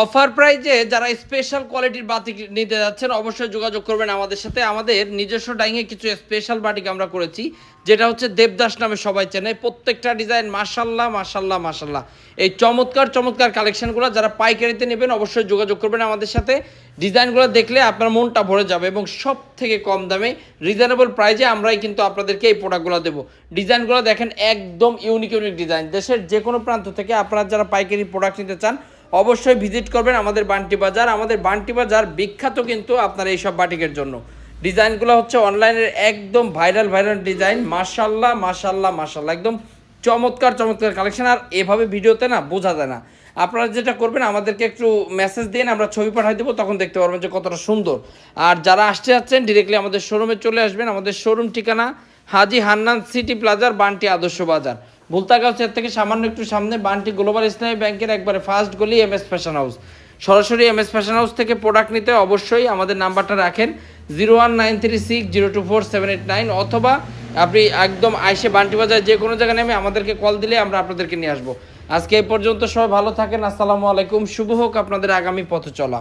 Offer প্রাইজে যারা special কোয়ালিটির বাটিক নিতে যাচ্ছেন, অবশ্যই যোগাযোগ করবেন আমাদের সাথে। আমাদের নিজস্ব ডাইংয়ে কিছু স্পেশাল বাটিক আমরা করেছি, যেটা হচ্ছে দেবদাস নামে সবাই চেনে। প্রত্যেকটা ডিজাইন মাশাল্লাহ মাশাল্লাহ মাশাল্লাহ। এই চমৎকার চমৎকার কালেকশনগুলো যারা পাইকারিতে নেবেন, অবশ্যই যোগাযোগ করবেন আমাদের সাথে। ডিজাইনগুলো দেখলে আপনার মনটা ভরে যাবে এবং সব থেকে কম দামে রিজনেবল প্রাইজে আমরাই কিন্তু আপনাদেরকে এই প্রোডাক্টগুলো দেবো। ডিজাইনগুলো দেখেন একদম ইউনিক ইউনিক ডিজাইন দেশের যে কোনো প্রান্ত থেকে আপনারা যারা পাইকারি প্রোডাক্ট নিতে চান অবশ্যই ভিজিট করবেন আমাদের বান্টি বাজার। আমাদের বান্টি বাজার বিখ্যাত কিন্তু আপনার এইসব বাটিকের জন্য। ডিজাইনগুলো হচ্ছে অনলাইনের একদম ভাইরাল ভাইরাল ডিজাইন। মাশাল্লাহ মাশাল্লাহ মাশাল্লাহ একদম চমৎকার চমৎকার কালেকশন। আর এভাবে ভিডিওতে না বোঝা যায় না। আপনারা যেটা করবেন, আমাদেরকে একটু মেসেজ দিন, আমরা ছবি পাঠিয়ে দেবো, তখন দেখতে পারবেন যে কতটা সুন্দর। আর যারা আসতে যাচ্ছেন ডিরেক্টলি আমাদের শোরুমে চলে আসবেন। আমাদের শোরুম ঠিকানা হাজি হান্নান সিটি প্লাজার বান্টি আদর্শ বাজার। ভুলতাগাঁও এর থেকে সামান্য একটু সামনে বানটি গ্লোবাল ইসলামী ব্যাংকের একবারে ফার্স্ট গলি এম এস ফ্যাশন হাউস। সরাসরি এম এস ফ্যাশন হাউস থেকে প্রোডাক্ট নিতে অবশ্যই আমাদের নাম্বারটা রাখেন zero one nine three six zero two four seven eight nine অথবা আপনি একদম আইসে বান্টি বাজার যে কোনো জায়গায় নেমে আমাদেরকে কল দিলে আমরা আপনাদেরকে নিয়ে আসব। আজকে এই পর্যন্ত সবাই ভালো থাকেন, আসসালামু আলাইকুম, শুভ হোক আপনাদের আগামী পথ চলা